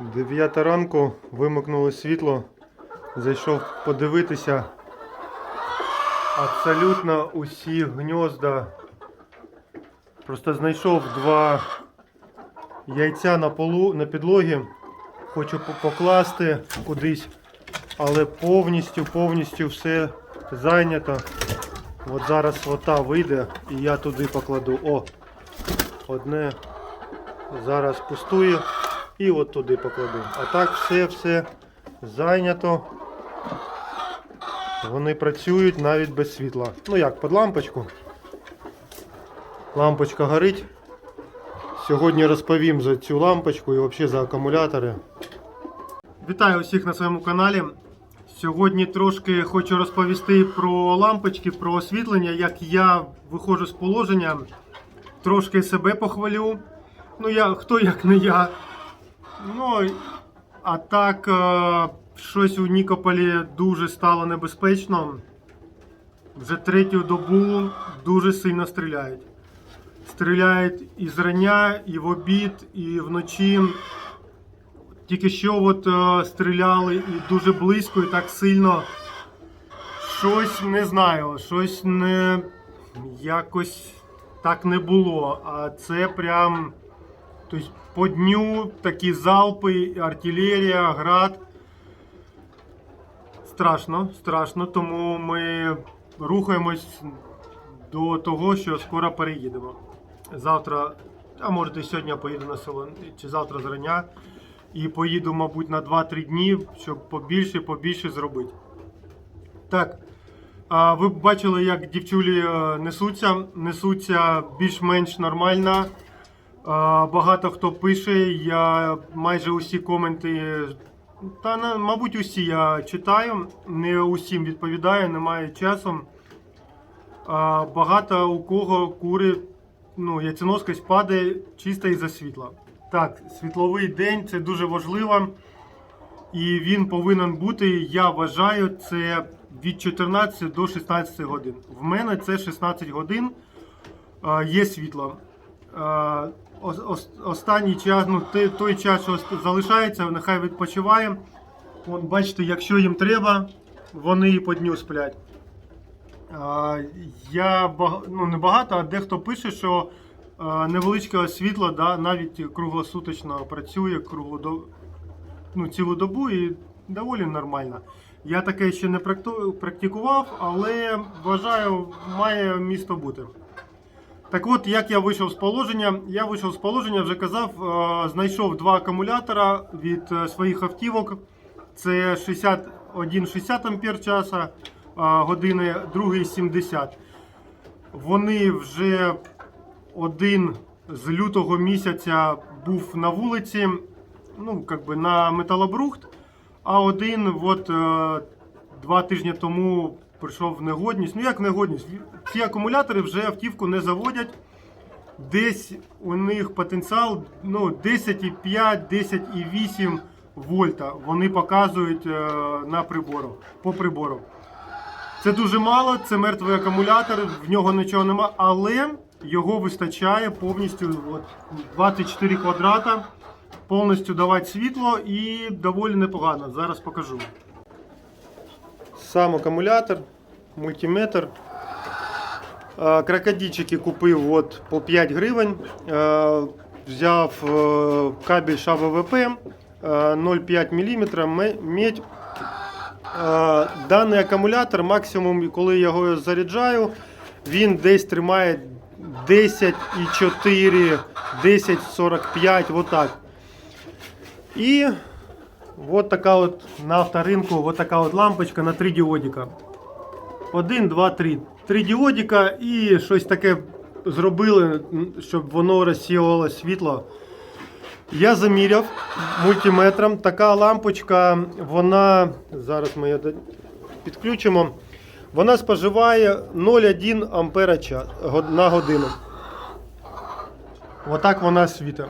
Дев'ята ранку вимикнули світло. Зайшов подивитися. Абсолютно усі гнізда. Просто знайшов два яйця на полу, на підлогі. Хочу покласти кудись, але повністю, повністю все зайнято. От зараз вота вийде і я туди покладу. О! Одне зараз пустує і от туди покладу. А так все все зайнято. Вони працюють навіть без світла. Ну як, під лампочку. Лампочка горить. Сьогодні розповім за цю лампочку і взагалі за акумулятори. Вітаю усіх на своєму каналі. Сьогодні трошки хочу розповісти про лампочки, про освітлення, як я виходжу з положення. Трошки себе похвалю. Ну, я, хто як не я. Ну, а так, е, щось у Нікополі дуже стало небезпечно. Вже третю добу дуже сильно стріляють. Стріляють і зрання, і в обід, і вночі. Тільки що от е, стріляли і дуже близько, і так сильно. Щось не знаю, щось не якось так не було. А це прям. Тобто по дню такі залпи, артилерія, град. Страшно, страшно, тому ми рухаємось до того, що скоро переїдемо. Завтра, а може сьогодні поїду на село, чи завтра зрання. І поїду, мабуть, на 2-3 дні, щоб побільше побільше зробити. Так. А ви бачили, як дівчулі е, несуться. Несуться більш-менш нормально. Багато хто пише, я майже усі коменти, та мабуть, усі я читаю, не усім відповідаю, немає часу. Багато у кого кури, ну, яйценоскость падає чисто із-за світла. Так, світловий день це дуже важливо. І він повинен бути, я вважаю, це від 14 до 16 годин. В мене це 16 годин є світло. Останній час, ну той, час, що залишається, нехай відпочиває. От, бачите, якщо їм треба, вони і по дню сплять. Я ну, не багато, а дехто пише, що невеличке світло да, навіть круглосуточно працює круглодо... ну, цілу добу і доволі нормально. Я таке ще не практикував, але вважаю, має місто бути. Так от, як я вийшов з положення, я вийшов з положення, вже казав, е, знайшов два акумулятора від е, своїх автівок. Це 61,60 ампер часа е, години, другий 70. Вони вже один з лютого місяця був на вулиці, ну, как би на металобрухт, а один от, два тижні тому прийшов в негодність. Ну як негодність? Ці акумулятори вже автівку не заводять. Десь у них потенціал ну, 10,5, 10,8 вольта. Вони показують е, на прибору, по прибору. Це дуже мало, це мертвий акумулятор, в нього нічого нема, але його вистачає повністю от, 24 квадрата, повністю давати світло і доволі непогано. Зараз покажу. Сам акумулятор, мультиметр. Крокодильчики купив от по 5 гривень. Взяв е, кабель ШАВВП е, 0,5 мм медь. Даний акумулятор, максимум, коли я його заряджаю, він десь тримає 10,4, 10,45, отак. І от така от на авторинку, от така от лампочка на 3 діодика. 1, 2, 3. Три діодика і щось таке зробили, щоб воно розсіювало світло. Я заміряв мультиметром. Така лампочка, вона. Зараз ми її підключимо. Вона споживає 0,1 ампера на годину. Отак вона світить.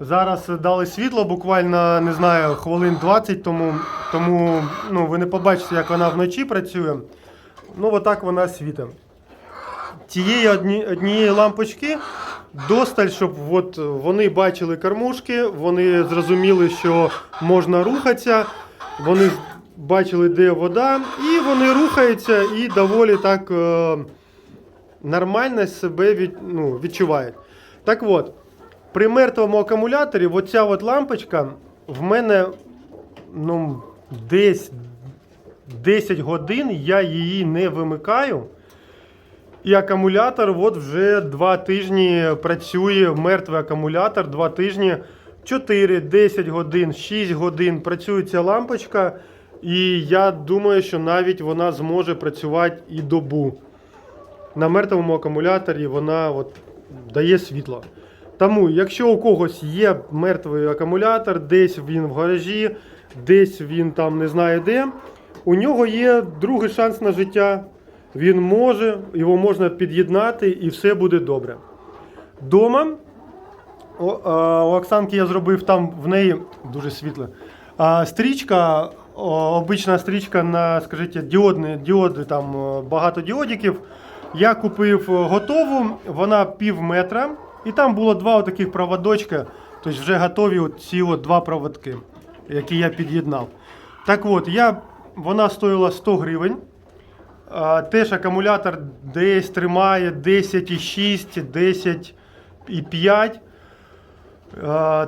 Зараз дали світло, буквально не знаю, хвилин 20 тому, тому ну, ви не побачите, як вона вночі працює. Ну, отак вона світить. Цієї одні, однієї лампочки досталь, щоб от вони бачили кормушки, вони зрозуміли, що можна рухатися, вони бачили, де вода, і вони рухаються і доволі так е, нормально себе від, ну, відчувають. Так от, при мертвому акумуляторі, оця от лампочка в мене ну, десь 10 годин я її не вимикаю. І акумулятор от вже 2 тижні працює, мертвий акумулятор, 2 тижні, 4, 10 годин, 6 годин працює ця лампочка. І я думаю, що навіть вона зможе працювати і добу. На мертвому акумуляторі вона от дає світло. Тому, якщо у когось є мертвий акумулятор, десь він в гаражі, десь він там не знає де, у нього є другий шанс на життя. Він може, його можна під'єднати і все буде добре. Дома у Оксанки я зробив там в неї дуже світло. А, стрічка, обична стрічка на, скажіть, діодні, діоди, там багато діодиків. Я купив готову, вона пів метра, і там було два таких проводочка, тобто вже готові от ці два проводки, які я під'єднав. Так от, я, вона стоїла 100 гривень. Теж акумулятор десь тримає 10,6, 10,5.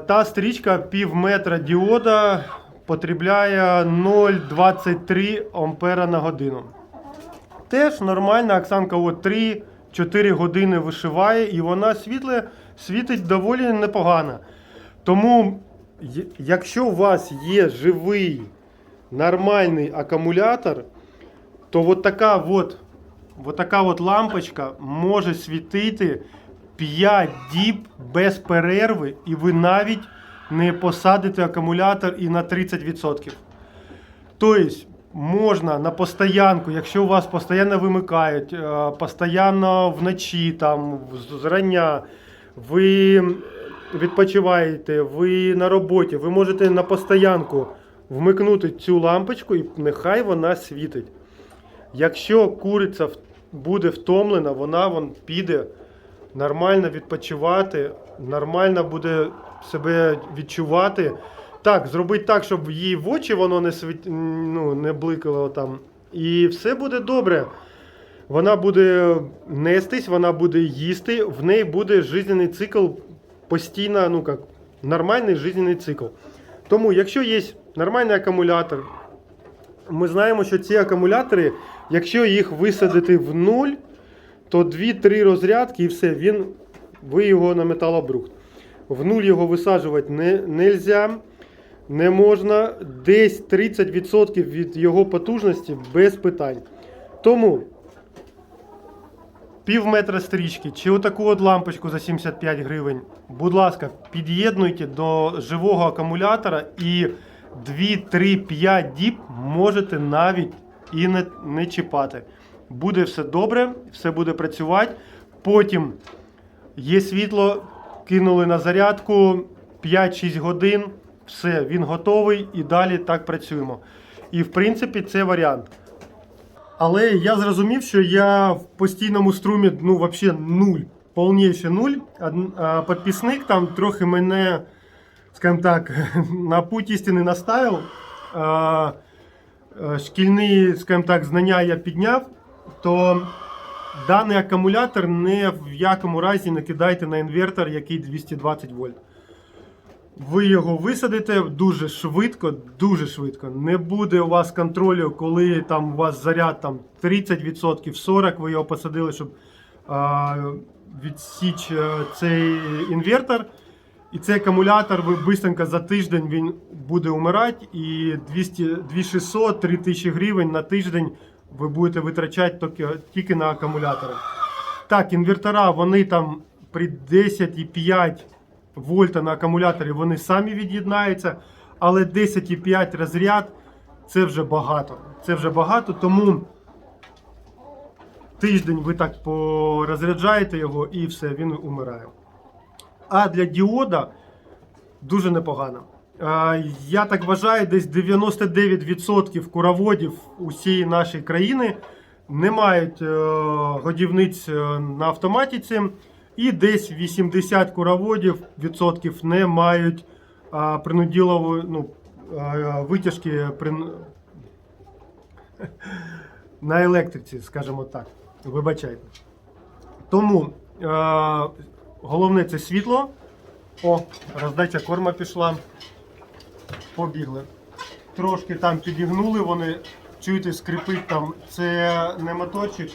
Та стрічка пів метра діода потребляє 0,23 ампера на годину. Теж нормально, Оксанка от 3-4 години вишиває і вона світле, світить доволі непогано. Тому, якщо у вас є живий нормальний акумулятор, то от така от, от така от лампочка може світити 5 діб без перерви, і ви навіть не посадите акумулятор і на 30%. Тобто можна на постоянку, якщо у вас постійно вимикають, е, постійно вночі, там, зрання, ви відпочиваєте, ви на роботі, ви можете на постоянку вмикнути цю лампочку і нехай вона світить. Якщо куриця буде втомлена, вона вон піде нормально відпочивати, нормально буде себе відчувати. Так, зробити так, щоб їй в очі воно не світ... ну, не бликало там. І все буде добре. Вона буде нестись, вона буде їсти, в неї буде жизненний цикл постійно, ну як, нормальний жизненний цикл. Тому, якщо є нормальний акумулятор, ми знаємо, що ці акумулятори, якщо їх висадити в нуль, то 2-3 розрядки і все, він, ви його на металобрухт. В нуль його висаджувати не нельзя, не можна. Десь 30% від його потужності без питань. Тому пів метра стрічки чи отаку от лампочку за 75 гривень, будь ласка, під'єднуйте до живого акумулятора і 2-3-5 діб можете навіть і не, не чіпати. Буде все добре, все буде працювати. Потім є світло, кинули на зарядку 5-6 годин, все, він готовий і далі так працюємо. І в принципі це варіант. Але я зрозумів, що я в постійному струмі ну, взагалі нуль, повніше нуль. А підписник там трохи мене, скажімо так, на путь істини наставив. Шкільні, скажімо так, знання я підняв, то даний акумулятор не в якому разі не кидайте на інвертор, який 220 вольт. Ви його висадите дуже швидко, дуже швидко. Не буде у вас контролю, коли там у вас заряд там 30%, 40%, ви його посадили, щоб а, відсіч е, цей інвертор. І цей акумулятор ви бистренько за тиждень він буде умирати, і 200, 2600, 3000 гривень на тиждень ви будете витрачати тільки, тільки на акумулятори. Так, інвертора, вони там при 10,5 вольта на акумуляторі вони самі від'єднаються, але 10,5 розряд це вже багато. Це вже багато, тому тиждень ви так порозряджаєте його і все, він умирає. А для діода дуже непогано. Я так вважаю, десь 99% куроводів усієї нашої країни не мають е, годівниць е, на автоматиці. І десь 80 куроводів відсотків не мають а, принуділової ну, а, витяжки прин... на електриці, скажімо так. Вибачайте. Тому е, головне це світло. О, роздача корма пішла. Побігли. Трошки там підігнули, вони чуєте, скрипить там. Це не моторчик,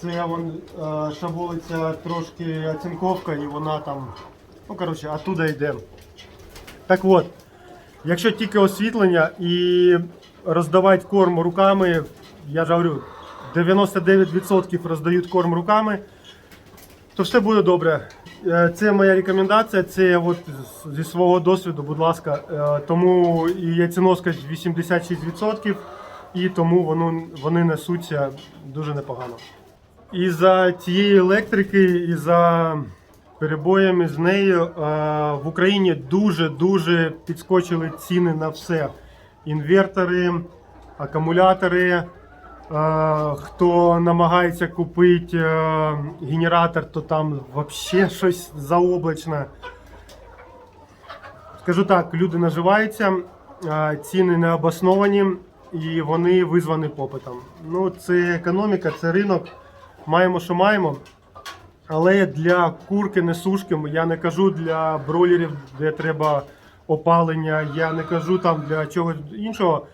це вон, е, шаболиться трошки оцинковка і вона там. Ну, коротше, оттуда йде. Так от, якщо тільки освітлення і роздавати корм руками, я ж говорю, 99% роздають корм руками, то все буде добре. Е, Це моя рекомендація, це от зі свого досвіду, будь ласка. Е, Тому і яйценоска 86%, і тому воно, вони несуться дуже непогано. І за цієї електрики, і за перебоями з нею е, в Україні дуже-дуже підскочили ціни на все. Інвертори, акумулятори. Е, Хто намагається купити е, генератор, то там взагалі щось заоблачне. Скажу так, люди наживаються, ціни не обосновані і вони визвані попитом. Ну, це економіка, це ринок. Маємо, що маємо. Але для курки несушки, я не кажу для бройлерів, де треба опалення, я не кажу там для чогось іншого.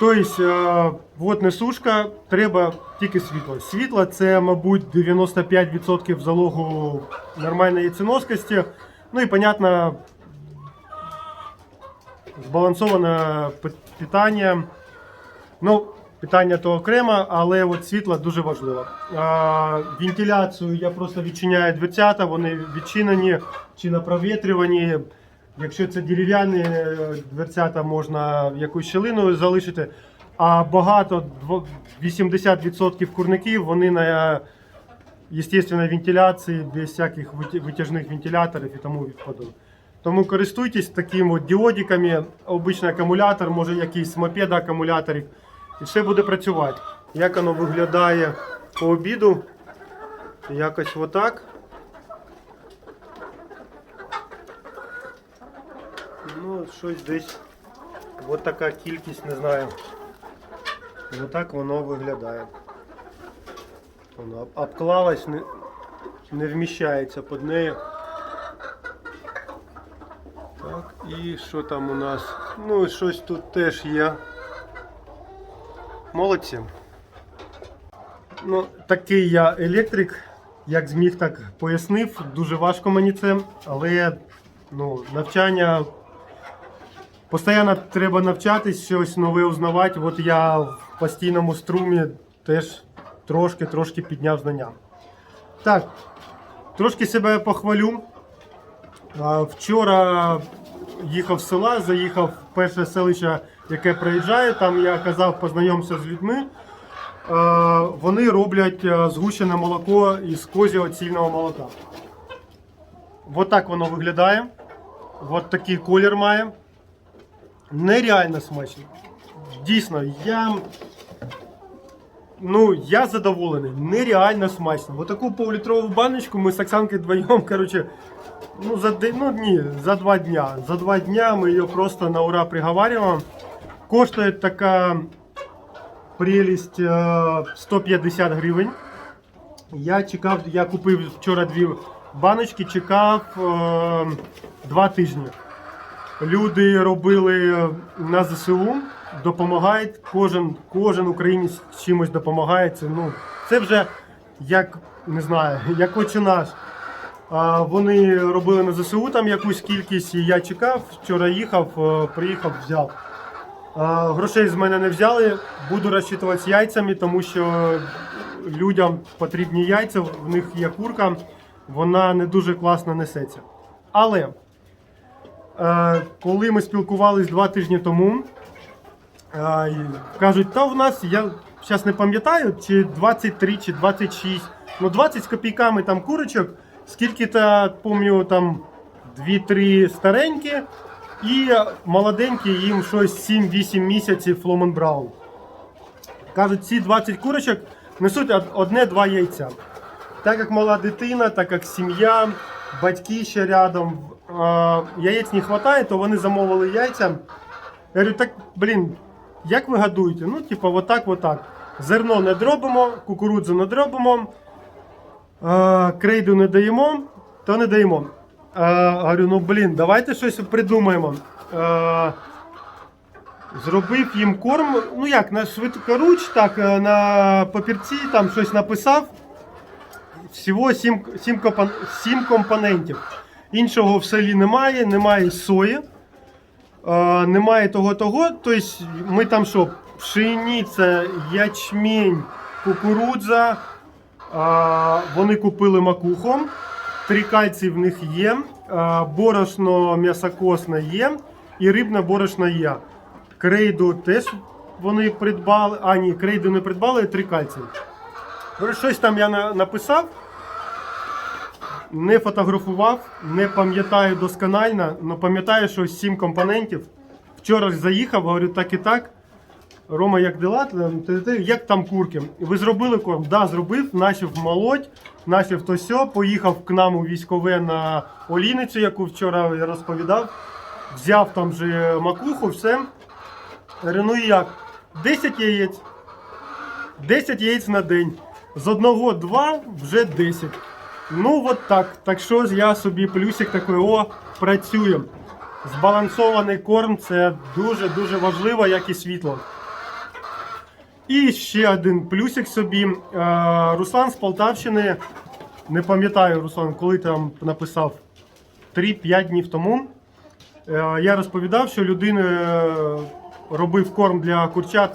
Тобто, е, от несушка, треба тільки світло. Світло це, мабуть, 95% залогу нормальної яйценоскості. Ну і, понятно, збалансоване питання. Ну, питання то окремо, але от світло дуже важливо. А, вентиляцію я просто відчиняю дверцята, вони відчинені чи на провітрюванні. Якщо це дерев'яні е, дверцята, можна якусь щілину залишити. А багато, 80% курників, вони на естественній вентиляції, без всяких витяжних вентиляторів і тому подобне. Тому користуйтесь такими от діодиками, обичний акумулятор, може якийсь мопед акумуляторик, і все буде працювати. Як воно виглядає по обіду? Якось отак. Ну, щось десь. От така кількість, не знаю. Отак воно виглядає. Воно обклалось, не, не вміщається під нею. Так, і що там у нас? Ну, щось тут теж є. Молодці. Ну, такий я електрик, як зміг, так пояснив. Дуже важко мені це, але ну, навчання. Постійно треба навчатись, щось нове узнавати. От я в постійному струмі теж трошки-трошки підняв знання. Так, трошки себе похвалю. Вчора їхав з села, заїхав в перше селище, яке приїжджає. Там я казав, познайомся з людьми. Е, Вони роблять е, згущене молоко із козього цільного молока. От так воно виглядає. От такий колір має. Нереально смачно. Дійсно, я. Ну, я задоволений. Нереально смачно. Ось таку півлітрову баночку ми з Оксанкою вдвоєм, коротше, Ну, за ну ні, за два дня. За два дня ми її просто на ура приговариваем. Коштує така прелість е, 150 гривень. Я чекав, я купив вчора дві баночки, чекав е, два тижні. Люди робили на ЗСУ, допомагають, кожен, кожен українець чимось допомагає. Це, ну, це вже як не знаю, як отче наш. А, Вони робили на ЗСУ там якусь кількість, і я чекав. Вчора їхав, е, приїхав, взяв. Грошей з мене не взяли. Буду розчитуватися яйцями, тому що людям потрібні яйця, в них є курка, вона не дуже класно несеться. Але е, коли ми спілкувались два тижні тому, е, кажуть, та в нас, я зараз не пам'ятаю, чи 23, чи 26, ну 20 з копійками там курочок, скільки-то, пам'ятаю, там 2-3 старенькі, і молоденькі їм щось 7-8 місяців Фломен Браун. Кажуть, ці 20 курочок несуть одне-два яйця. Так як мала дитина, так як сім'я, батьки ще рядом, яєць не вистачає, то вони замовили яйця. Я говорю, так, блін, як ви годуєте? Ну, типу, отак, отак. Зерно не дробимо, кукурудзу не дробимо, крейду не даємо, то не даємо. Е, говорю, ну блін, давайте щось придумаємо. Е, Зробив їм корм, ну як, на швидкоруч, так, е, на папірці там щось написав. Всього 7, 7, компон, 7 компонентів. Іншого в селі немає, немає сої, е, немає того того. Тобто ми там що, пшениця, ячмінь, кукурудза. Е, вони купили макуху. Три кальції в них є, е, борошно м'ясокосне є і рибне борошно є. Крейду теж вони придбали. А, ні, крейду не придбали, три кальції. Щось там я написав, не фотографував, не пам'ятаю досконально, але пам'ятаю, що сім компонентів. Вчора заїхав, говорю, так і так. Рома, як дела, як там курки? Ви зробили корм? Да, зробив, начав молоть, начав то сьо, поїхав к нам у військове на Оліницю, яку вчора я розповідав. Взяв там же макуху, все. Говорю, ну і як? 10 яєць. 10 яєць на день. З одного два вже 10. Ну от так. Так що я собі плюсик такий, о, працюємо. Збалансований корм це дуже-дуже важливо, як і світло. І ще один плюсик собі. Е, Руслан з Полтавщини. Не пам'ятаю, Руслан, коли там написав 3-5 днів тому. Е, Я розповідав, що людина е, робив корм для курчат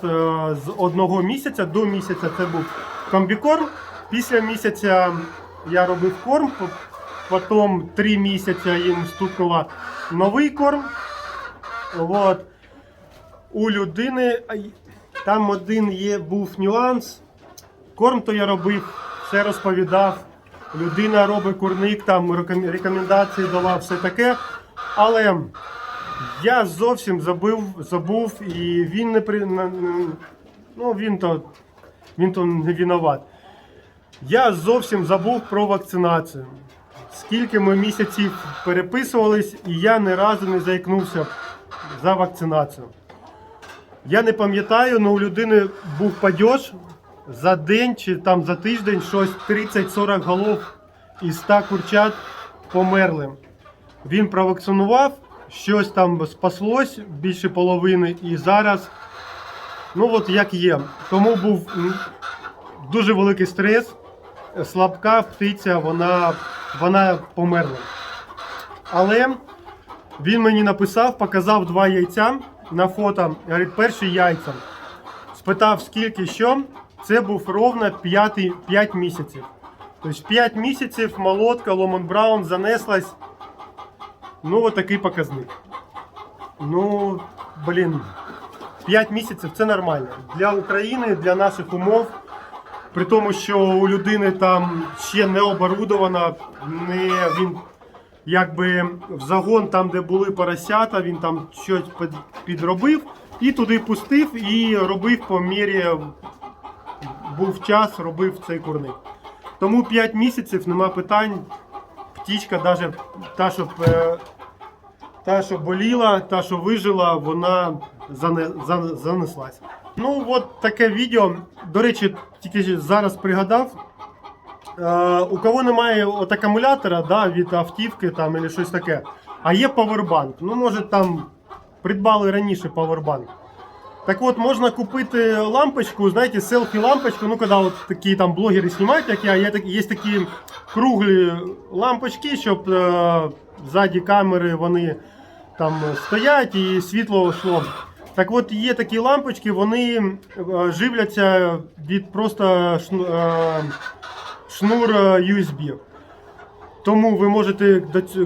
з одного місяця до місяця. Це був комбікорм. Після місяця я робив корм, потім три місяці їм стукнуло новий корм. От. У людини там один є, був нюанс. Корм то я робив, все розповідав. Людина робить курник, там рекомендації дала, все таке. Але я зовсім забув, забув і він не при. Ну, він то, він то не виноват. Я зовсім забув про вакцинацію. Скільки ми місяців переписувались, і я ні разу не заікнувся за вакцинацію. Я не пам'ятаю, але у людини був падеж за день чи там за тиждень щось 30-40 голов із 100 курчат померли. Він провакцинував, щось там спаслось більше половини, і зараз, ну от як є. Тому був дуже великий стрес. Слабка птиця, вона, вона померла. Але він мені написав, показав два яйця на фото. Говорить, перші яйця. Спитав, скільки що. Це був ровно 5, 5 місяців. Тобто 5 місяців молотка Ломон Браун занеслась. Ну, от такий показник. Ну, блін, 5 місяців це нормально. Для України, для наших умов. При тому, що у людини там ще не оборудована, не він якби в загон, там, де були поросята, він там щось підробив і туди пустив і робив по мірі був час, робив цей курник. Тому 5 місяців нема питань. Птічка, навіть та, що, е, та, що боліла, та, що вижила, вона зане, зан- занеслась. Ну, от таке відео. До речі, тільки зараз пригадав. Е, у кого немає от акумулятора да, від автівки там, або щось таке, а є павербанк. Ну, може там придбали раніше павербанк. Так от, можна купити лампочку, знаєте, селфі-лампочку. Ну, коли от такі там блогери знімають, як я, є, такі- є такі круглі лампочки, щоб е, ззаді камери вони там стоять і світло йшло. Так от є такі лампочки, вони е, живляться від просто е, шнур USB. Тому ви можете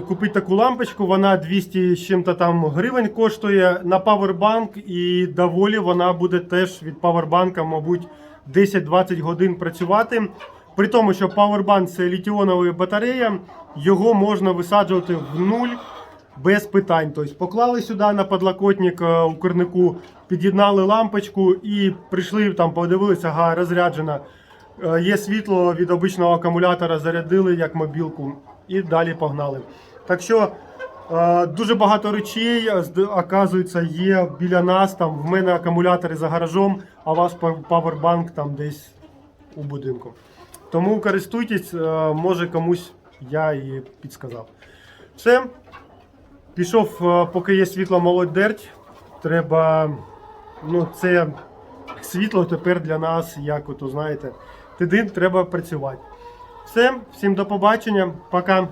купити таку лампочку, вона 200 з чим-то там гривень коштує на павербанк, і доволі вона буде теж від павербанка, мабуть, 10-20 годин працювати. При тому, що павербанк це літіонова батарея, його можна висаджувати в нуль без питань. Тобто поклали сюди на подлокотник е, у курнику, під'єднали лампочку і прийшли там, подивилися, ага, розряджена. Е, Є світло від обичного акумулятора, зарядили як мобілку і далі погнали. Так що е, дуже багато речей, е, оказується, є біля нас. Там в мене акумулятори за гаражом, а у вас павербанк там десь у будинку. Тому користуйтесь, може комусь я і підсказав. Все. Пішов, поки є світло, молоть дерть. Треба. Ну, це світло тепер для нас, як ото знаєте, тидин треба працювати. Все, всім до побачення, пока.